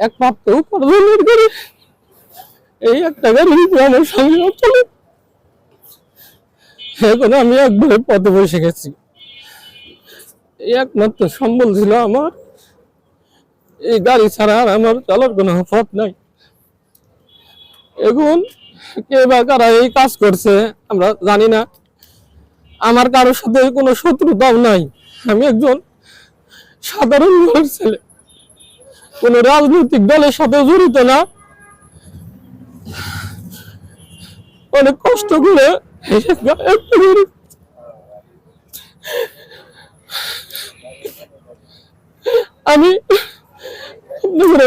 একমাত্র উপার্জনের করে এই একটা গাড়ি আমার সংসার চলে এখন আমি একবারে পথে বসে গেছি। এই একমাত্র সম্বল ছিল আমার। এই গাড়ি ছাড়া আর আমার চলার কোনো পথ নাই। এখন কে বা কারা এই কাজ করছে, আমরা জানি না। আমার কারোর সাথে কোনো শত্রুতাও নাই। আমি একজন সাধারণ ছেলে। কোন রাজনৈতিক দলের সাথে জড়িত না। অনেক কষ্ট করে আমি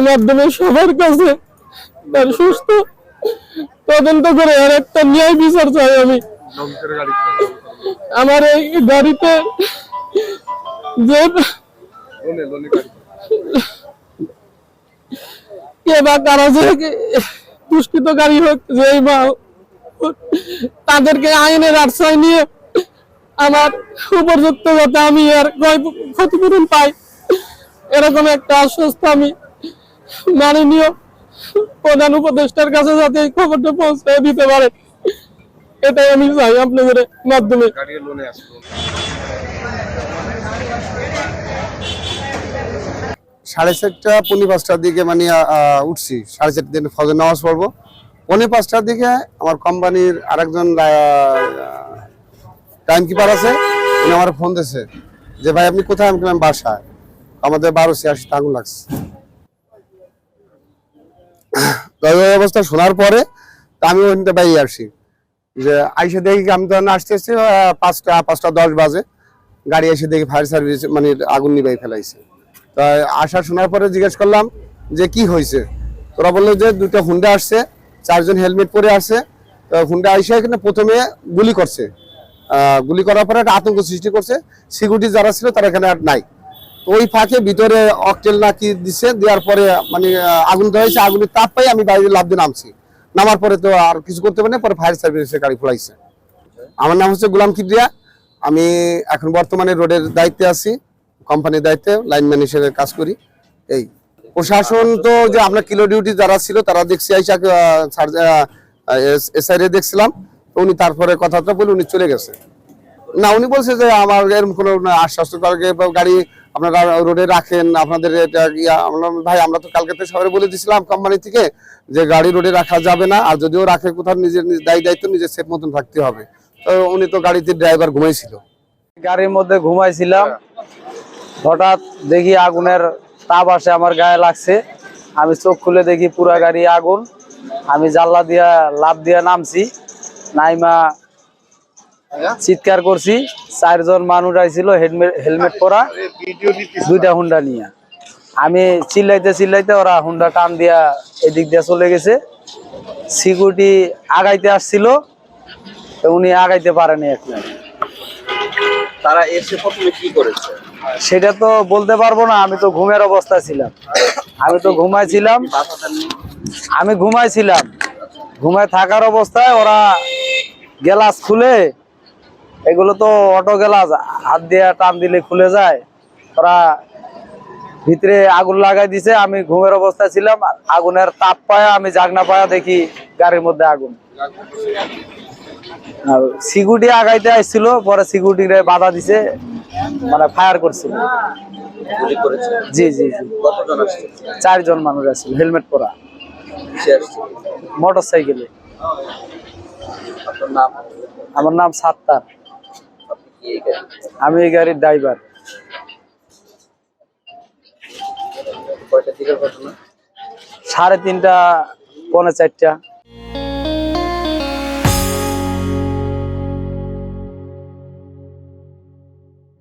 মাধ্যমে সবার কাছে সুস্থ তদন্ত করে আর একটা ন্যায় বিচার চাই আমি। আমার এই গাড়িতে যে কে বা কারা যে দুষ্কৃতকারী হোক, যে বা তাদেরকে আইনের আশ্রয় নিয়ে আমার উপযুক্ত যাতে আমি আর ক্ষতিপূরণ পাই, এরকম একটা আশ্বস্ত আমি মাননীয় প্রধান উপদেষ্টার কাছে যাতে এই খবরটা পৌঁছে দিতে পারে, এটাই আমি চাই আপনাদের মাধ্যমে। সাড়ে চারটা, পৌনে পাঁচটার দিকে মানে উঠছি। সাড়ে চারটার দিন ফজর নামাজ পড়ব। পৌনে পাঁচটার দিকে আমার কোম্পানির আরেকজন টাইম কিপার আছে, উনি আমার ফোন দিয়েছে যে, ভাই, আপনি কোথায়? আমি বললাম, বাসায়। আমাদের বারো ছিয়াশি আগুন লাগছে। অবস্থা শোনার পরে আমি ওইখানটা বাইরে আসি। যে, আইসে দেখি আমি তো আসতে আসছি পাঁচটা পাঁচটা দশ বাজে। গাড়ি এসে দেখি ফায়ার সার্ভিস মানে আগুন নিবাই ফেলাইছে। তা আসা শোনার পরে জিজ্ঞেস করলাম যে কি হয়েছে? তোরা বলল যে দুটো হুন্ডা আসছে চারজন হেলমেট পরে আসছে তো হুন্ডা আইসা এখানে প্রথমে গুলি করছে। গুলি করার পরে একটা আতঙ্ক সৃষ্টি করছে। সিকিউরিটি যারা ছিল তারা এখানে আর নাই। তো ওই ফাঁকে ভিতরে অকটেল নাকি দিছে দেওয়ার পরে মানে আগুন হয়েছে আগুনের তাপ পাই আমি বাইরে লাভ দিয়ে নামছি। নামার পরে তো আর কিছু করতে পারি না পরে ফায়ার সার্ভিসের গাড়ি ফলাইছে। আমার নাম হচ্ছে গুলাম কিবরিয়া। আমি এখন বর্তমানে রোডের দায়িত্বে আছি। কোম্পানির দায়িত্বে লাইনম্যান হিসেবে কাজ করি। এই প্রশাসন তো যে আপনার কিলো ডিউটি যারা ছিল তারা দেখছি আইসা এসআইরে দেখছিলাম। তো উনি তারপরে কথাটা বলে উনি চলে গেছে। না উনি বলছে যে আমার এরকম কোনো আশ্বাস্ত কালকে গাড়ি আপনারা রোডে রাখেন আপনাদের এটা ইয়া আমরা ভাই আমরা তো কালকে তো সবাই বলে দিছিলাম কোম্পানি থেকে যে গাড়ি রোডে রাখা যাবে না আর যদিও রাখে কোথাও নিজের নিজ দায়ী দায়িত্ব নিজের সেফ মতন থাকতে হবে। তো উনি তো গাড়িতে ড্রাইভার ঘুমাইছিল। গাড়ির মধ্যে ঘুমাইছিলাম। হঠাৎ দেখি আগুনের তাপ আসে, আমার গায়ে লাগছে। আমি চোখ খুলে দেখি পুরা গাড়ি আগুন। আমি জানলা দিয়া লাভ দিয়া নামছি। নাইমা চিৎকার করছি। চারজন মানুষ আইছিল, হেলমেট পরা। দুইটা হুন্ডা নিয়ে। আমি চিল্লাইতে চিল্লাইতে ওরা হুন্ডা টান দিয়া এদিক দিয়ে চলে গেছে। সিকিউরিটি আগাইতে আসছিল উনি আগাইতে পারেনি এখন তারা এসে প্রথমে কি করেছে? সেটা তো বলতে পারব না, আমি তো ঘুমের অবস্থায় ছিলাম। আমি তো ঘুমাইছিলাম। আমি ঘুমাইছিলাম। ঘুমায় থাকার অবস্থায় ওরা গ্লাস খুলে, এগুলো তো অটো গ্লাস, হাত দিয়ে টান দিলে খুলে যায়। ওরা ভিতরে আগুন লাগাই দিছে, আমি ঘুমের অবস্থায় ছিলাম, আগুনের তাপ পায়া, আমি জাগনা পায়া দেখি গাড়ির মধ্যে আগুন। সিকিউরিটি আগাইতে আসছিল, পরে সিকিউরিটি বাধা দিছে। মানে ফায়ার করছিল। জি জি জি। চারজন মানুষ আছে হেলমেট পরা। মোটর সাইকেলে নাম? আমার নাম সাত্তার। আমি এই গাড়ির ড্রাইভার সাড়ে তিনটা পৌনে চারটা।